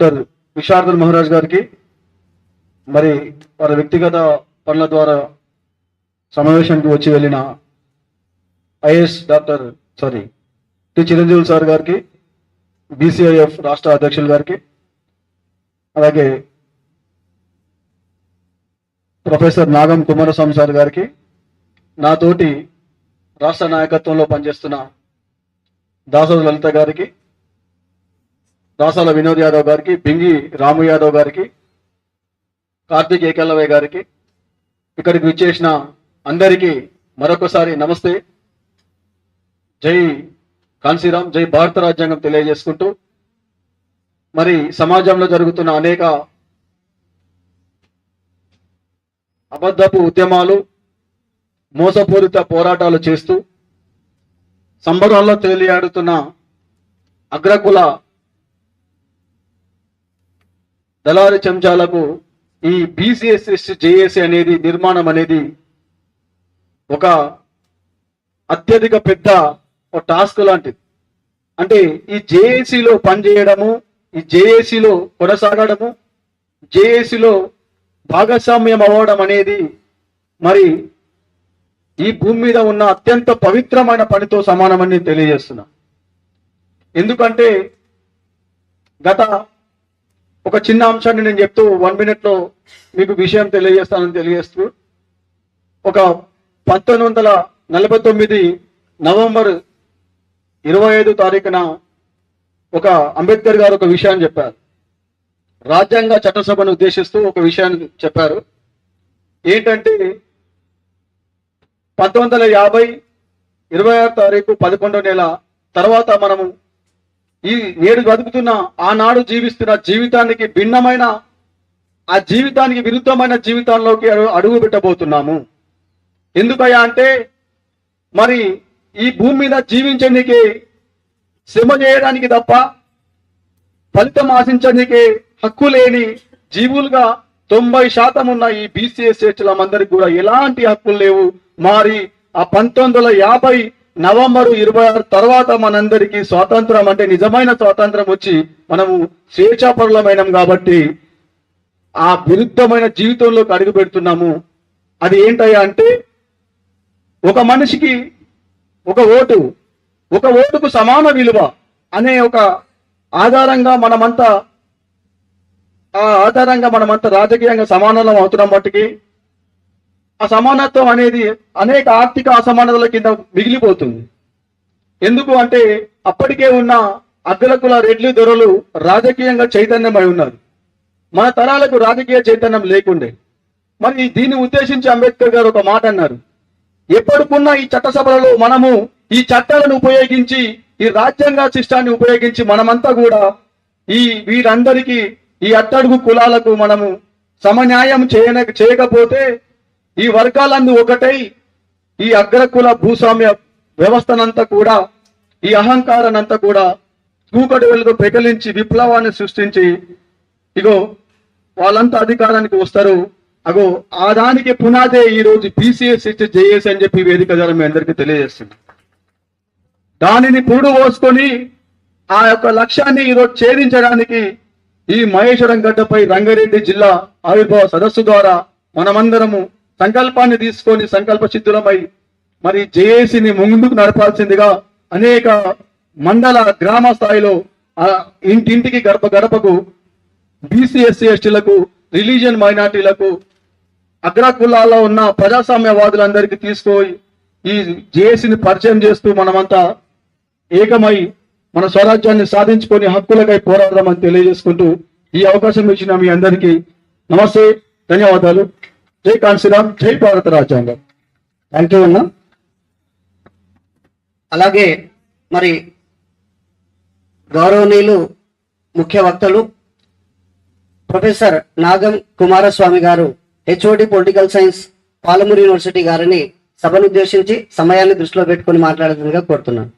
Doctor Visharadan Maharaj గారికి మరి వారి వ్యక్తిగత పనుల ద్వారా సమావేశానికి వచ్చి వెళ్ళిన IS doctor sorry T Chiranjeevi sir గారికి బీసీఐఎఫ్ రాష్ట్ర అధ్యక్షులు గారికి అలాగే ప్రొఫెసర్ నాగం కుమారస్వామి సార్ గారికి నాతోటి రాష్ట్ర నాయకత్వంలో పనిచేస్తున్న దాసరి లలిత గారికి దాసాల వినోద్ యాదవ్ గారికి బింగి రాము యాదవ్ గారికి కార్తీక్ ఏకల్లవయ్య గారికి ఇక్కడికి విచ్చేసిన అందరికీ మరొకసారి నమస్తే. జై కాన్సీరామ్ జై భారత రాజ్యాంగం తెలియజేసుకుంటూ మరి సమాజంలో జరుగుతున్న అనేక అబద్ధపు ఉద్యమాలు మోసపూరిత పోరాటాలు చేస్తూ సంబరాల్లో తేలియాడుతున్న అగ్రకుల దళారి చెంచాలకు ఈ బీసీఎస్ఎస్ జేఏసీ అనేది నిర్మాణం అనేది ఒక అత్యధిక పెద్ద ఒక టాస్క్ లాంటిది. అంటే ఈ జేఏసీలో పనిచేయడము ఈ జేఏసీలో కొనసాగడము జేఏసీలో భాగస్వామ్యం అవ్వడం అనేది మరి ఈ భూమి మీద ఉన్న అత్యంత పవిత్రమైన పనితో సమానమని తెలియజేస్తున్నా. ఎందుకంటే గత ఒక చిన్న అంశాన్ని నేను చెప్తూ వన్ మినిట్లో మీకు విషయం తెలియజేస్తానని తెలియజేస్తూ ఒక పంతొమ్మిది వందల నలభై తొమ్మిది నవంబర్ ఇరవై ఐదు తారీఖున ఒక అంబేద్కర్ గారు ఒక విషయాన్ని చెప్పారు. రాజ్యాంగ చట్టసభను ఉద్దేశిస్తూ ఒక విషయాన్ని చెప్పారు. ఏంటంటే పంతొమ్మిది వందల యాభై ఇరవై ఆరు తారీఖు పదకొండో నెల తర్వాత మనము ఈ నేడు బతుకుతున్న ఆనాడు జీవిస్తున్న జీవితానికి భిన్నమైన ఆ జీవితానికి విరుద్ధమైన జీవితంలోకి అడుగు పెట్టబోతున్నాము ఎందుకయ్యా అంటే మరి ఈ భూమి మీద జీవించడానికి శ్రమ చేయడానికి తప్ప ఫలితం ఆశించడానికి హక్కు లేని జీవులుగా తొంభై శాతం ఉన్న ఈ బీసీఎస్ అందరికి కూడా ఎలాంటి హక్కులు లేవు. మరి ఆ పంతొమ్మిది వందల యాభై నవంబరు ఇరవై ఆరు తర్వాత మనందరికీ స్వాతంత్రం అంటే నిజమైన స్వాతంత్రం వచ్చి మనము స్వేచ్ఛాపరులమైనం కాబట్టి ఆ విరుద్ధమైన జీవితంలోకి అడుగు పెడుతున్నాము. అది ఏంటయ్యా అంటే ఒక మనిషికి ఒక ఓటు ఒక ఓటుకు సమాన విలువ అనే ఒక ఆధారంగా మనమంతా ఆ ఆధారంగా మనమంతా రాజకీయంగా సమానం అవుతున్నాం బట్టికి ఆ సమానత్వం అనేది అనేక ఆర్థిక అసమానతల కింద మిగిలిపోతుంది. ఎందుకు అంటే అప్పటికే ఉన్న అగ్రకుల రెడ్లు దొరలు రాజకీయంగా చైతన్యమై ఉన్నారు. మన తరాలకు రాజకీయ చైతన్యం లేకుండే. మరి దీన్ని ఉద్దేశించి అంబేద్కర్ గారు ఒక మాట అన్నారు. ఎప్పటికున్న ఈ చట్టసభలలో మనము ఈ చట్టాలను ఉపయోగించి ఈ రాజ్యాంగ శిష్టాన్ని ఉపయోగించి మనమంతా కూడా ఈ వీరందరికీ ఈ అట్టడుగు కులాలకు మనము సమన్యాయం చేయన చేయకపోతే ఈ వర్గాలందు ఒకటై ఈ అగ్రకుల భూస్వామ్య వ్యవస్థనంతా కూడా ఈ అహంకారానంతా కూడా కూకటి వెలుగు పెకలించి విప్లవాన్ని సృష్టించి ఇగో వాళ్ళంతా అధికారానికి వస్తారు. అగో ఆ దానికి పునాదే ఈ రోజు బీసీఎస్ ఇచ్చి జేఎస్ అని చెప్పి వేదిక ద్వారా మీ అందరికీ తెలియజేస్తుంది. దానిని పూడు పోసుకొని ఆ యొక్క లక్ష్యాన్ని ఈరోజు ఛేదించడానికి ఈ మహేశ్వరం గడ్డపై రంగారెడ్డి జిల్లా ఆవిర్భావ సదస్సు ద్వారా మనమందరము సంకల్పాన్ని తీసుకొని సంకల్ప సిద్ధులమై మరి జేఏసీని ముందుకు నడపాల్సిందిగా అనేక మండల గ్రామ స్థాయిలో ఇంటింటికి గడప గడపకు బీసీ ఎస్సీ ఎస్టీలకు రిలీజియన్ మైనార్టీలకు అగ్రకులాల్లో ఉన్న ప్రజాస్వామ్యవాదులందరికీ తీసుకుపోయి ఈ జేఏసీని పరిచయం చేస్తూ మనమంతా ఏకమై మన స్వరాజ్యాన్ని సాధించుకొని హక్కులకై పోరాడదామని తెలియజేసుకుంటూ ఈ అవకాశం ఇచ్చిన మీ అందరికీ నమస్తే ధన్యవాదాలు. జై కాన్సీరామ్ జై భారత రాజ్యాంగం. థ్యాంక్ యూ అన్న. అలాగే మరి గౌరవనీయులు ముఖ్య వక్తలు ప్రొఫెసర్ నాగం కుమారస్వామి గారు HOD political science Palamuru university గారిని సభను ఉద్దేశించి సమయాన్ని దృష్టిలో పెట్టుకొని మాట్లాడుతుందిగా కోరుతున్నాను.